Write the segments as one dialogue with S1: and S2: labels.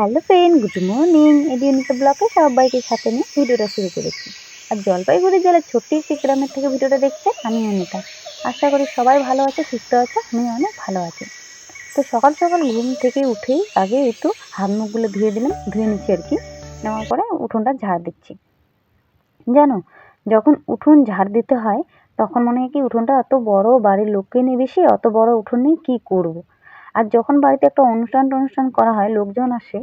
S1: Hello friend good morning এডিওনিকা ব্লকে সবাইকে সাথে নিয়ে ভিডিওটা শুরু করেছি। আর জলপাইগুড়ি জেলার ছোট্ট একটি গ্রামের থেকে ভিডিওটা দেখছে আমি অনিতা। আশা করি সবাই ভালো আছে, সুস্থ আছে আমি অনেক ভালো আছি। তো সকাল সকাল ঘুম থেকে উঠেই আগে একটু হাত মুখগুলো ধুয়ে দিলাম, ধুয়ে নিচ্ছি আর কি। নেওয়ার পরে উঠোনটা ঝাড় দিচ্ছি। জানো, যখন উঠোন ঝাড় দিতে হয়, তখন মনে হয় কি উঠোনটা এত বড় বাড়ির লোককে নিয়ে বেশি, অত বড় উঠোন নিয়ে কী করব? আর যখন বাড়িতে একটা অনুষ্ঠান টনুষ্ঠান করা হয়, লোকজন আসে,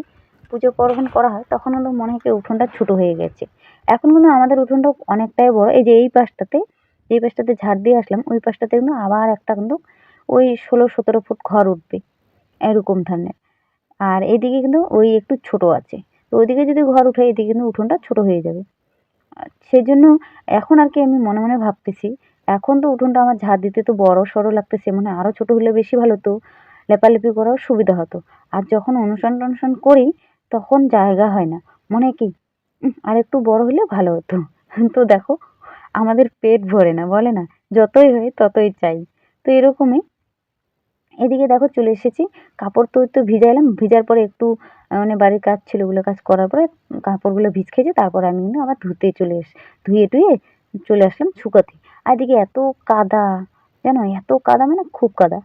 S1: পুজো পার্বণ করা হয়, তখন কিন্তু মনে হয় কি উঠোনটা ছোটো হয়ে গেছে। এখন কিন্তু আমাদের উঠোনটা অনেকটাই বড়। এই যে এই পাশটাতে এই পাশটাতে ঝাড় দিয়ে আসলাম, ওই পাশটাতে কিন্তু আবার একটা কিন্তু ওই ষোলো সতেরো ফুট ঘর উঠবে, এরকম ধরনের। আর এদিকে কিন্তু ওই একটু ছোট আছে। তো ওইদিকে যদি ঘর উঠে, এদিকে কিন্তু উঠোনটা ছোট হয়ে যাবে। সেই জন্য এখন আর কি আমি মনে মনে ভাবতেছি, এখন তো উঠোনটা আমার ঝাড় দিতে তো বড় সড়ো লাগতেছে মানে আরও ছোটো হলে বেশি ভালো তো। লেপালেপি করাও সুবিধা হতো। আর যখন অনুষ্ঠান টনুষ্ঠান করি, তখন জায়গা হয় না। মনে কি আর একটু বড় হলে ভালো হতো। তো দেখো, আমাদের পেট ভরে না, বলে না? যতই হয় ততই চাই। তো এরকমই এদিকে দেখো চলে এসেছি। কাপড় তো একটু ভিজাইলাম, ভিজার পরে একটু মানে বাড়ির কাজ ছিল, ওগুলো কাজ করার পরে কাপড়গুলো ভিজ খেয়েছে, তারপর আমি কিন্তু আবার ধুতে চলে এস, ধুয়ে টুয়ে চলে আসলাম শুকাতে। আর এদিকে এত কাদা, জানো? এত কাদা মানে খুব কাদা।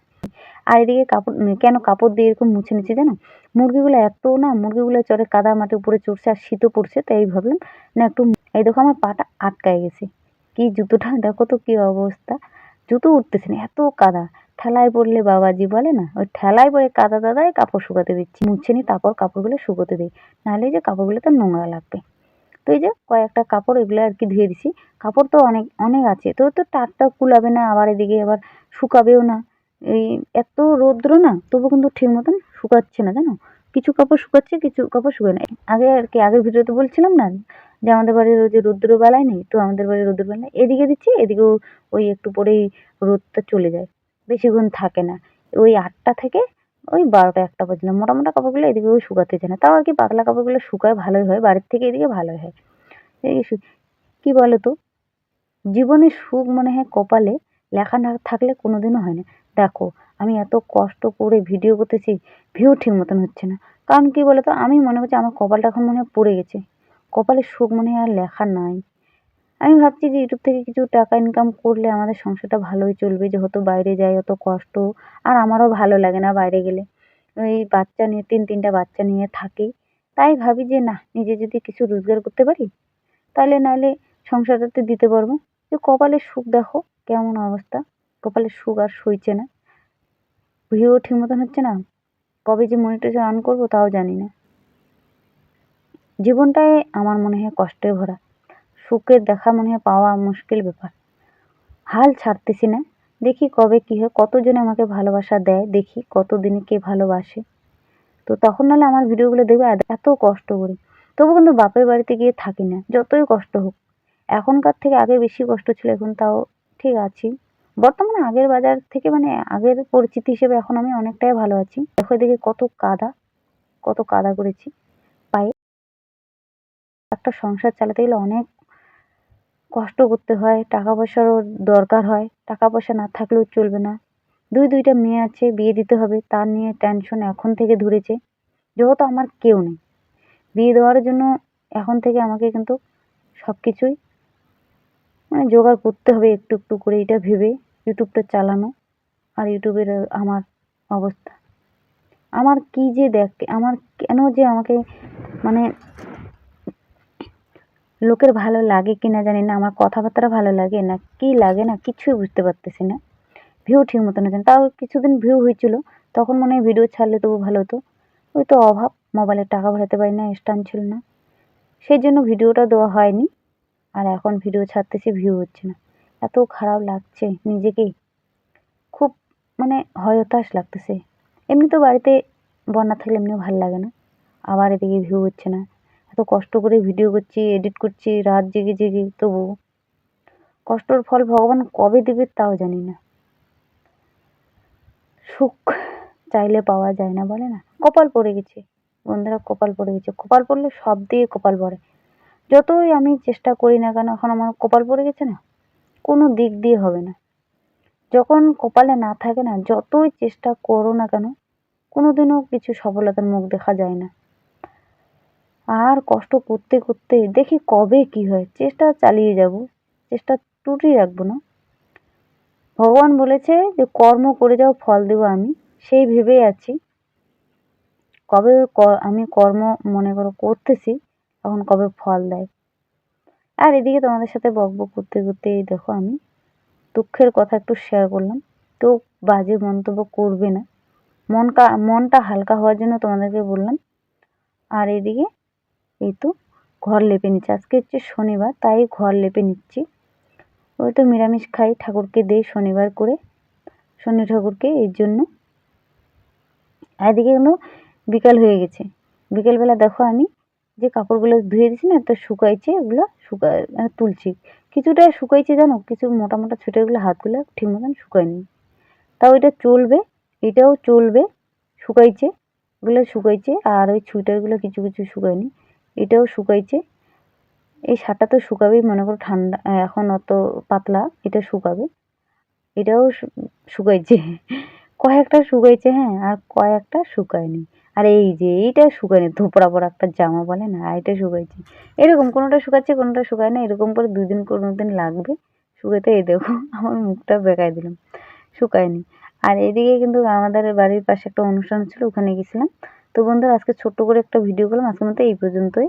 S1: আর এদিকে কাপড় কেন কাপড় দিয়ে এরকম মুছে নিচ্ছি জানো? মুরগিগুলো এত না, মুরগিগুলো চড়ে কাদা মাটি উপরে চড়ছে আর শীতও পড়ছে, তাই ভাবলাম, না একটু এই দেখো আমার পাটা আটকায় গেছে। কি জুতোটা? দেখো তো কি অবস্থা। জুতো উঠতেছে না, এত কাদা। ঠেলায় পড়লে বাবাজি বলে না, ওই ঠেলায় পড়ে কাদা দাদায় কাপড় শুকাতে দিচ্ছি। মুছে নি, তারপর কাপড়গুলো শুকোতে দিই। নাহলে এই যে কাপড়গুলোতে নোংরা লাগবে। তো এই যে কয়েকটা কাপড় এগুলো আর কি ধুয়ে দিছি। কাপড় তো অনেক অনেক আছে। তো তো টাটটা কুলাবে না, আবার এদিকে আবার শুকাবেও না। এই এত রৌদ্র না, তবু কিন্তু ঠিক মতন শুকাচ্ছে না, জানো? কিছু কাপড় শুকাচ্ছে, কিছু কাপড় শুকায় না। আগে আর কি, আগের ভিডিওতে বলছিলাম না যে আমাদের বাড়ির ওই যে রৌদ্র বেলায় নেই, তো আমাদের বাড়ির রৌদ্র বেলায় এদিকে দিচ্ছি, এদিকেও ওই একটু পরেই রোদটা চলে যায়। বেশিক্ষণ থাকে না। ওই আটটা থেকে ওই বারোটা, একটা পর্যন্ত। মোটা মোটা কাপড়গুলো এদিকেও শুকাতে যায় না। তাও আর কি পাতলা কাপড়গুলো শুকায় ভালোই হয়, বাড়ির থেকে এদিকে ভালোই হয়। এই কি বলো তো জীবনে সুখ মনে হয় কপালে, লেখা না থাকলে কোনোদিনও হয় না। দেখো, আমি এত কষ্ট করে ভিডিও করতেছি ভিউ ঠিক মতন হচ্ছে না। কারণ কি বলো তো আমি মনে করছি আমার কপালটা এখন মনে হয় পড়ে গেছে। কপালে সুখ মনে হয় আর লেখা নাই। আমি ভাবছি যে ইউটিউব থেকে কিছু টাকা ইনকাম করলে আমাদের সংসারটা ভালোই চলবে, যেহেতু বাইরে যাই অত কষ্ট, আর আমারও ভালো লাগে না বাইরে গেলে। ওই বাচ্চা নিয়ে, তিন তিনটা বাচ্চা নিয়ে থাকি। তাই ভাবি যে না, নিজে যদি কিছু রোজগার করতে পারি, তাহলে নাহলে সংসারটাতে দিতে পারব। যে কপালের সুখ দেখো, কেমন অবস্থা। কপালের সুখ আর সইছে না। ভিউ ঠিক মতন হচ্ছে না। কবে যে মনিটাইজেশন অন করব তাও জানি না। জীবনটাই আমার মনে হয় কষ্টের ভরা। সুখের দেখা মনে হয় পাওয়া মুশকিল ব্যাপার। হাল ছাড়তেছি না। দেখি কবে কী হয়। কতজন আমাকে ভালোবাসা দেয়, দেখি কতদিনে কে ভালোবাসে। তো তখন নাহলে আমার ভিডিওগুলো দেখবে এত কষ্ট করে। তবু কিন্তু বাপের বাড়িতে গিয়ে থাকি না। যতই কষ্ট হোক। এখনকার থেকে আগে বেশি কষ্ট ছিল, এখন তাও ঠিক আছি। বর্তমানে আগের বাজার থেকে মানে আগের পরিচিতি হিসেবে এখন আমি অনেকটাই ভালো আছি। দেখো এদিকে কত কাদা কত কাদা করেছি। পায়ে একটা সংসার চালাতে গেলে অনেক কষ্ট করতে হয় টাকা পয়সারও দরকার হয়। টাকা পয়সা না থাকলেও চলবে না। দুই দুইটা মেয়ে আছে, বিয়ে দিতে হবে, তার নিয়ে টেনশন এখন থেকে ধরেছে। যেহেতু আমার কেউ নেই। বিয়ে দেওয়ার জন্য এখন থেকে আমাকে কিন্তু সব কিছুই মানে জোগাড় করতে হবে একটু একটু করে এটা ভেবে। ইউটিউবটা চালানো আর ইউটিউবের আমার অবস্থা। আমার কি যে দেখ, আমার কেন যে আমাকে মানে লোকের ভালো লাগে কি না জানি না, আমার কথাবার্তা ভালো লাগে না, কি লাগে না কিছুই বুঝতে পারতেছি না। ভিউ ঠিক হচ্ছে না তাও কিছুদিন ভিউ হয়েছিল, তখন মনে হয় ভিডিও ছাড়লে তবু ভালো হতো। ওই তো অভাব মোবাইলে টাকা ভরাতে পারি না স্ট্যান্ড ছিল না। সেই জন্য ভিডিওটা দেওয়া হয়নি, আর এখন ভিডিও ছাড়তেছি ভিউ হচ্ছে না। এত খারাপ লাগছে নিজেকেই খুব মানে হতাশ লাগতেছে। এমনি তো বাড়িতে বন্যা থাকলে এমনিও ভালো লাগে না। আবার এদিকে ভিউ হচ্ছে না। এত কষ্ট করে ভিডিও করছি এডিট করছি, রাত জেগে জেগে তবু কষ্টর ফল ভগবান কবে দেবে তাও জানি না। সুখ চাইলে পাওয়া যায় না বলে না। কপাল পড়ে গেছে। বন্ধুরা কপাল পড়ে গেছে। কপাল পড়লে সব দিয়ে কপাল পড়ে। যতই আমি চেষ্টা করি না কেন, এখন আমার কপাল পড়ে গেছে না? কোনো দিক দিয়ে হবে না। যখন কপালে না থাকে না, যতই চেষ্টা করো না কেন, কোনোদিনও কিছু সফলতার মুখ দেখা যায় না। আর কষ্ট করতে করতে দেখি কবে কি হয়, চেষ্টা চালিয়ে যাব, চেষ্টা ত্রুটি রাখব না। ভগবান বলেছে যে, কর্ম করে যাও, ফল দেবো আমি, সেই ভেবেই আছি। কবে আমি কর্ম মনে করো করতেছি, তখন কবে ফল দেয়? আর এদিকে তোমাদের সাথে বক বক করতে করতে এই দেখো আমি দুঃখের কথা একটু শেয়ার করলাম। তো বাজে মন্তব্য করবে না। মন মনটা হালকা হওয়ার জন্য তোমাদেরকে বললাম। আর এদিকে এই তো ঘর লেপে নিচ্ছি। আজকে হচ্ছে শনিবার, তাই ঘর লেপে নিচ্ছি। ওই তো নিরামিষ খাই, ঠাকুরকে দেই শনিবার করে, শনি ঠাকুরকে এর জন্য। এদিকে কিন্তু বিকাল হয়ে গেছে। বিকেলবেলা দেখো আমি যে কাপড়গুলো ধুয়ে দিয়েছি না, তো শুকাইছে ওগুলো শুকা মানে তুলছি। কিছুটা শুকাইছে জানো, কিছু মোটা মোটা ছোটোগুলো হাতগুলো ঠিক মতন শুকায়নি। তাও এটা চলবে, এটাও চলবে, শুকাইছে ওগুলো শুকাইছে, আর ওই ছুইটারগুলো কিছু কিছু শুকায়নি, এটাও শুকাইছে। এই শার্টটা তো শুকাবেই, মনে করো ঠান্ডা এখন অত পাতলা, এটা শুকাবে। এটাও শুকাইছে। কয়েকটা শুকাইছে হ্যাঁ আর কয়েকটা শুকায়নি। আর এই যে এইটা শুকায়নি, ধোপড়া পড়া একটা জামা বলে না? এটা শুকাইছি। এরকম কোনোটা শুকাচ্ছে, কোনোটা শুকায় না, এরকম করে দুদিন কোনো দিন লাগবে। শুকাতে এই দেখো, আমার মুখটা বেঁকায় দিলাম। শুকায়নি। আর এদিকে কিন্তু আমাদের বাড়ির পাশে একটা অনুষ্ঠান ছিল, ওখানে গেছিলাম। তো বন্ধুরা, আজকে ছোট্ট করে একটা ভিডিও করলাম, আজকের মতো এই পর্যন্তই।